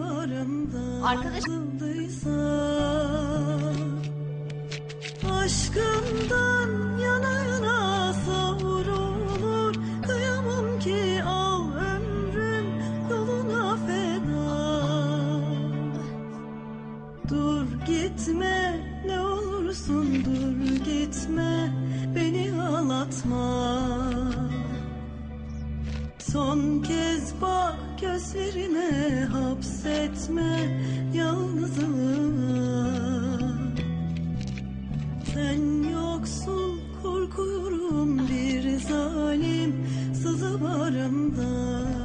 bağrımda Arkadaş- Aşkından yana yana savrulur. Kıyamam ki al ömrüm yoluna feda. Dur gitme ne olursun dur gitme. Beni ağlatma Son kez bak gözlerine hapsetme yalnızlığa Sen yoksun korkuyorum bir zalim sızı bağrımda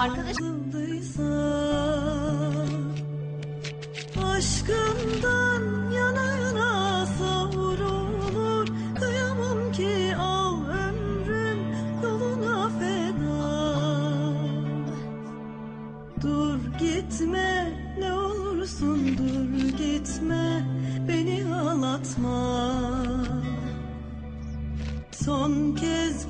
Arkadaş- Aşkından yana yana savrulur. Kıyamam ki al ömrüm yoluna feda. Dur gitme ne olursun dur gitme beni ağlatma. Son kez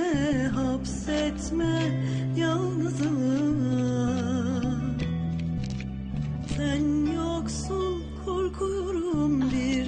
Beni hapsetme yalnızlığa. Sen yoksun korkuyorum bir